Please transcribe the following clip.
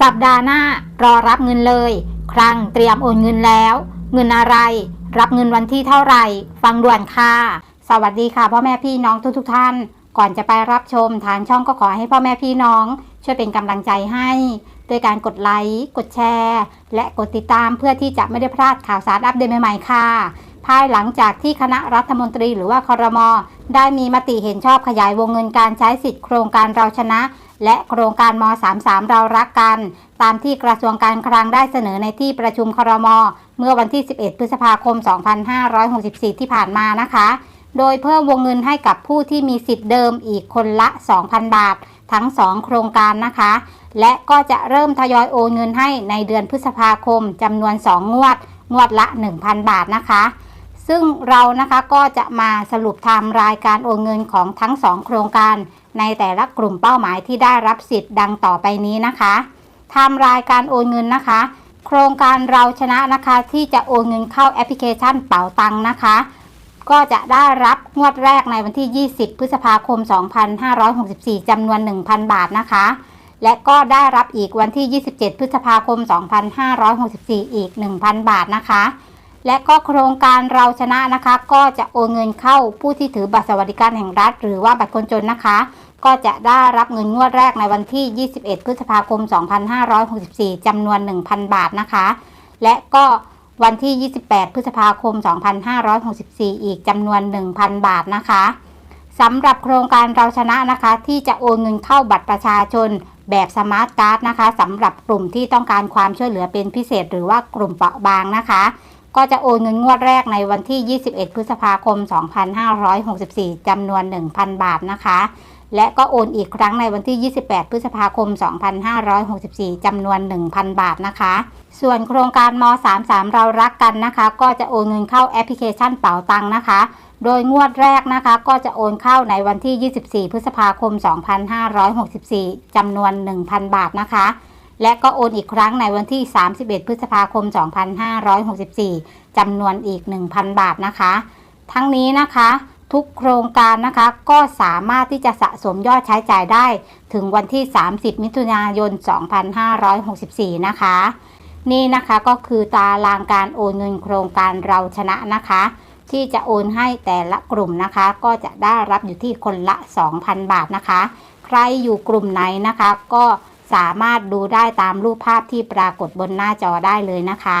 สัปดาห์หน้ารอรับเงินเลย ครั้งเตรียมโอนเงินแล้ว เงินอะไร รับเงินวันที่เท่าไหร่ ฟังด่วนค่ะ สวัสดีค่ะพ่อแม่พี่น้องทุกทท่าน ก่อนจะไปรับชมทางช่องก็ขอให้พ่อแม่พี่น้อง ช่วยเป็นกำลังใจให้ด้วยการกดไลค์ กดแชร์ และกดติดตามเพื่อที่จะไม่ได้พลาดข่าวสารอัปเดตใหม่ๆค่ะ ภายหลังจากที่คณะรัฐมนตรีหรือว่าคอรมอได้มีมติเห็นชอบขยายวงเงินการใช้สิทธิโครงการเราชนะ และโครงการม 33 เรารักกัน ตามที่กระทรวงการคลังได้เสนอในที่ประชุมครม เมื่อวันที่ 11 พฤษภาคม 2564 ที่ผ่านมานะคะ โดยเพิ่มวงเงินให้กับผู้ที่มีสิทธิ์เดิมอีกคนละ 2,000 บาท ทั้ง 2 โครงการนะคะ และก็จะเริ่มทยอยโอนเงินให้ในเดือนพฤษภาคมจำนวน 2 งวด งวดละ 1,000 บาทนะคะซึ่งเรานะคะก็จะมาสรุปไทม์รายการโอนเงินของทั้ง 2 โครงการ ในแต่ละกลุ่มเป้าหมายที่ได้รับสิทธิ์ดังต่อไปนี้นะคะไทม์รายการโอนเงินนะคะ โครงการเราชนะนะคะ ที่จะโอนเงินเข้าแอปพลิเคชันเป๋าตังค์นะคะ ก็จะได้รับงวดแรกในวันที่ 20 พฤษภาคม 2564จำนวน 1,000 บาทนะคะ และก็ได้รับอีกวันที่ 27 พฤษภาคม 2564 อีก 1,000 บาทนะคะและก็โครงการเราชนะนะคะ ก็จะโอนเงินเข้าผู้ที่ถือบัตรสวัสดิการแห่งรัฐ หรือว่าบัตรคนจนนะคะ ก็จะได้รับเงินงวดแรกในวันที่ 21 พฤษภาคม 2564 จำนวน 1,000 บาทนะคะ และก็วันที่ 28 พฤษภาคม 2564 อีกจำนวน 1,000 บาทนะคะสำหรับโครงการเราชนะนะคะ ที่จะโอนเงินเข้าบัตรประชาชนแบบสมาร์ทการ์ดนะคะสำหรับกลุ่มที่ต้องการความช่วยเหลือเป็นพิเศษ หรือว่ากลุ่มเปราะบางนะคะ ก็จะโอนเงินงวดแรกในวันที่ 21 พฤษภาคม 2564 จำนวน 1,000 บาทนะคะ และก็โอนอีกครั้งในวันที่ 28 พฤษภาคม 2564 จำนวน 1,000 บาทนะคะ ส่วนโครงการม 33 เรารักกันนะคะ ก็จะโอนเงินเข้าแอปพลิเคชันเป๋าตังค์นะคะ โดยงวดแรกนะคะ ก็จะโอนเข้าในวันที่ 24 พฤษภาคม 2564 จำนวน 1,000 บาทนะคะ และก็โอนอีกครั้งในวันที่ 31 พฤษภาคม 2564 จำนวนอีก 1,000 บาทนะคะ ทั้งนี้นะคะ ทุกโครงการนะคะ ก็สามารถที่จะสะสมยอดใช้จ่ายได้ ถึงวันที่ 30 มิถุนายน 2564 นะคะ นี่นะคะก็คือตารางการโอนเงินโครงการเราชนะนะคะ ที่จะโอนให้แต่ละกลุ่มนะคะ ก็จะได้รับอยู่ที่คนละ 2,000 บาทนะคะ ใครอยู่กลุ่มไหนนะคะ ก็สามารถดูได้ตามรูปภาพที่ปรากฏบนหน้าจอได้เลยนะคะ